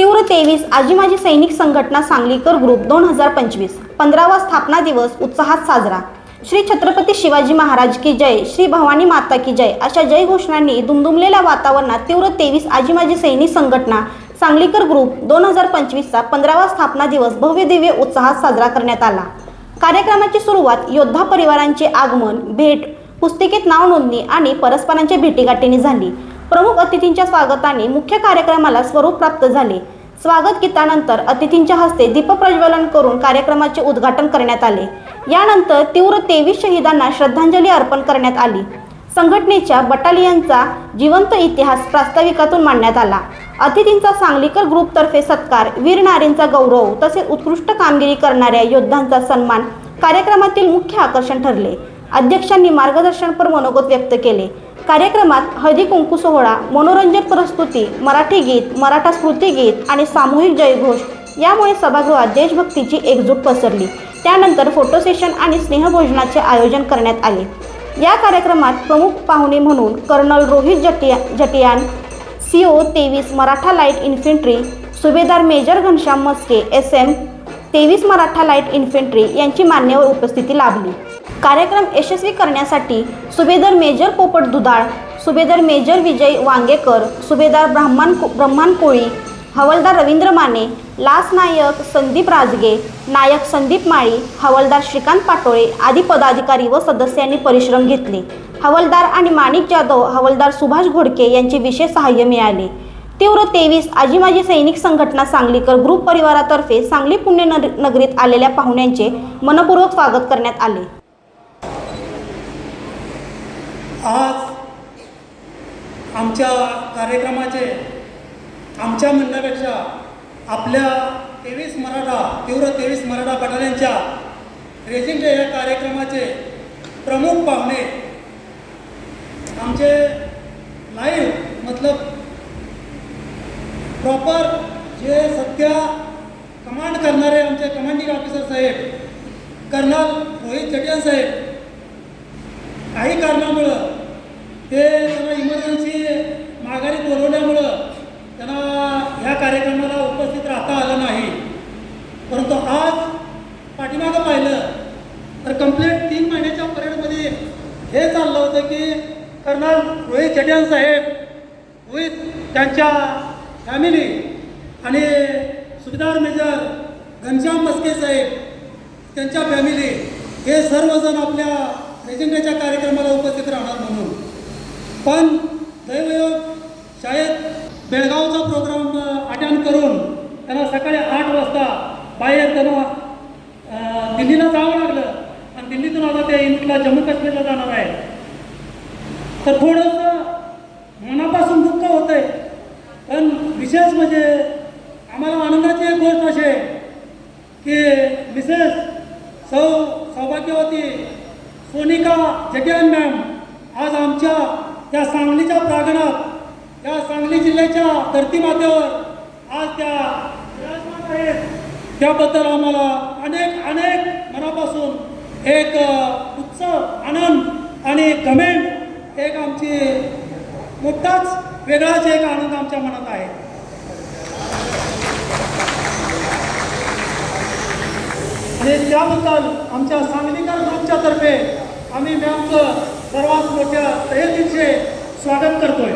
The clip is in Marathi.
तीव्र तेवीस आजी माजी सैनिक संघटना सांगलीकर ग्रुप दोन हजार पंचवीस. पंधरावा स्थापना दिवस उत्साहात साजरा. श्री छत्रपती शिवाजी महाराज की जय श्री भवानी माता की जय अशा जय घोषणांनी दुमदुमलेल्या वातावरणात तीव्र तेवीस आजी माजी सैनिक संघटना सांगलीकर ग्रुप दोन हजार पंचवीसचा पंधरावा स्थापना दिवस भव्य दिव्य उत्साहात साजरा करण्यात आला. कार्यक्रमाची सुरुवात योद्धा परिवारांचे आगमन भेट पुस्तिकेत नाव नोंदणी आणि परस्परांच्या भेटीगाठीने झाली. प्रमुख अतिथींच्या स्वागताने मुख्य कार्यक्रमाला स्वरूप प्राप्त झाले. स्वागत गीतानंतर अतिथींच्या हस्ते दीपप्रज्वलन करून कार्यक्रमाचे उद्घाटन करण्यात आले. यानंतर तीव्र तेवीस शहीदांना श्रद्धांजली अर्पण करण्यात आली. संघटनेच्या बटालियनचा जिवंत इतिहास प्रास्ताविकातून मांडण्यात आला. अतिथींचा सांगलीकर ग्रुपतर्फे सत्कार वीर नारींचा गौरव तसेच उत्कृष्ट कामगिरी करणाऱ्या योद्धांचा सन्मान कार्यक्रमातील मुख्य आकर्षण ठरले. अध्यक्षांनी मार्गदर्शनपर मनोगत व्यक्त केले. कार्यक्रमात हळदी कुंकू सोहळा मनोरंजन प्रस्तुती मराठी गीत मराठा स्मृती गीत आणि सामूहिक जयघोष यामुळे सभागृहात देशभक्तीची एकजूट पसरली. त्यानंतर फोटो सेशन आणि स्नेहभोजनाचे आयोजन करण्यात आले. या कार्यक्रमात प्रमुख पाहुणे म्हणून colonel Rohit Jatiya Jatyan C O तेवीस Maratha light infantry subedar major Ghanshyam Maske S M तेवीस मराठा लाइट इन्फेंट्री यांची मान्यवर उपस्थिती लाभली. कार्यक्रम यशस्वी करण्यासाठी सुभेदार मेजर पोपट दुधाळ सुभेदार मेजर विजय वांगेकर सुभेदार ब्राह्मण ब्रह्मान कोळी हवलदार रवींद्र माने लास नायक संदीप राजगे नायक संदीप माळी हवलदार श्रीकांत पाटोळे आदी पदाधिकारी व सदस्यांनी परिश्रम घेतले. हवलदार आणि माणिक जाधव हवलदार सुभाष घोडके यांचे विशेष सहाय्य मिळाले. तीव्र तेवीस आजी माजी सैनिक संघटना सांगलीकर ग्रुप परिवारातर्फे सांगली पुण्य नगरीत आलेल्या पाहुण्यांचे मनपूर्वक स्वागत करण्यात आले. आज आमच्या कार्यक्रमाचे आमच्या म्हणण्यापेक्षा आपल्या तेवीस मराठा तीव्र तेवीस मराठा बटालियनच्या रेजिंग या कार्यक्रमाचे प्रमुख पाहुणे आमचे लाईव्ह मतलब प्रॉपर जे सध्या कमांड करणारे आमचे कमांडिंग ऑफिसर साहेब कर्नल रोहित चटियान साहेब हे चाललं होतं की कर्नल रोहित चटियान साहेब विथ त्यांच्या फॅमिली आणि सुभेदार मेजर घनश्याम मस्के साहेब त्यांच्या फॅमिली हे सर्वजण आपल्या रेजिंग्याच्या कार्यक्रमाला उपस्थित राहणार म्हणून. पण दैवयोग शाळेत बेळगावचा प्रोग्राम अटेंड करून त्यांना सकाळी जम्मू काश्मीरला जाणार आहे. तर थोडंसं मनापासून दुःख होतं आहे पण विशेष म्हणजे आम्हाला आनंदाची एक गोष्ट अशी आहे की मिसेस सौ सौभाग्यवती सोनिका जटियान मॅम आज आमच्या त्या सांगलीच्या प्रांगणात या सांगली जिल्ह्याच्या धर्तीमातेवर आज त्या विराजमान आहेत. त्याबद्दल आम्हाला अनेक अनेक मनापासून एक आणि कमेंट एक आमची नुकताच वेगळाच एक आनंद आमच्या मनात आहे. आणि त्याबद्दल आमच्या सांगलीकर ग्रुपच्यातर्फे आम्ही मॅमचं सर्वात मोठ्या तयारीचे स्वागत करतोय.